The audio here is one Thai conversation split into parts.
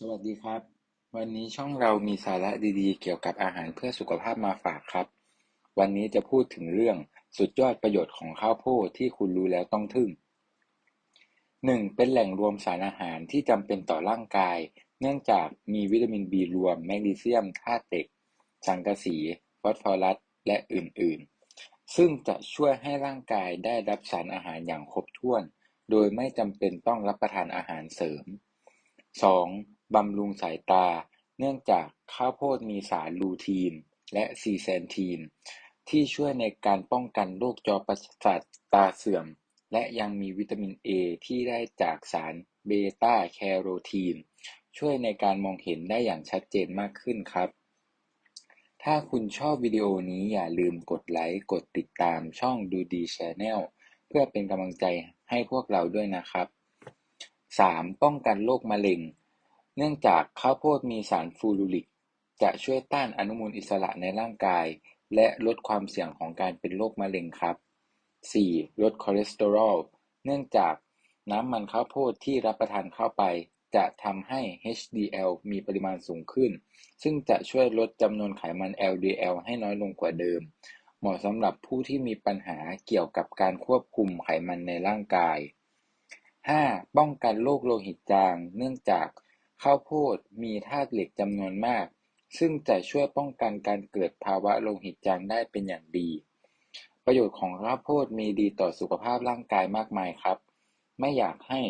สวัสดีครับ วันนี้ช่องเรามีสาระดีๆ เกี่ยวกับอาหารเพื่อสุขภาพมาฝากครับ วันนี้จะพูดถึงเรื่องสุดยอดประโยชน์ของข้าวโพดที่คุณรู้แล้วต้องทึ่ง 1. เป็นแหล่งรวมสารอาหารที่จำเป็นต่อร่างกาย เนื่องจากมีวิตามินบีรวม แมกนีเซียมธาตุเหล็ก สังกะสี ฟอสฟอรัส และอื่นๆ ซึ่งจะช่วยให้ร่างกายได้รับสารอาหารอย่างครบถ้วน โดยไม่จำเป็นต้องรับประทานอาหารเสริม 2. บำรุงสายตา เนื่องจากข้าวโพดมีสารลูทีน และซีแซนทีน ที่ช่วยในการป้องกันโรคจอประสาทตาเสื่อม และยังมีวิตามินเอที่ได้จากสารเบต้าแคโรทีน ช่วยในการมองเห็นได้อย่างชัดเจนมากขึ้นครับ ถ้าคุณชอบวิดีโอนี้อย่าลืมกดไลค์ กดติดตามช่องดูดีชแนลเพื่อเป็นกำลังใจให้พวกเราด้วยนะครับ 3. ป้องกันโรคมะเร็ง เนื่องจากข้าวโพดมีสารฟูรูริก จะช่วยต้านอนุมูลอิสระในร่างกาย และลดความเสี่ยงของการเป็นโรคมะเร็งครับ 4. ลดคอเลสเตอรอล เนื่องจากน้ำมันข้าวโพดที่รับประทานเข้าไป จะทำให้ HDL มีปริมาณสูงขึ้น ซึ่งจะช่วยลดจำนวนไขมัน LDL ให้น้อยลงกว่าเดิม เหมาะสำหรับผู้ที่มีปัญหาเกี่ยวกับการควบคุมไขมันในร่างกาย 5. ป้องกันโรคโลหิตจาง เนื่องจาก ข้าวโพดมีธาตุเหล็กจำนวนมาก ซึ่งจะช่วยป้องกันการเกิดภาวะโลหิตจางได้เป็นอย่างดี ประโยชน์ของข้าวโพดมีดีต่อสุขภาพร่างกายมากมายครับ ไม่อยากให้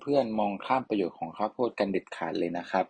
เพื่อนๆมองข้ามประโยชน์ของข้าวโพดกันเด็ดขาดเลยนะครับ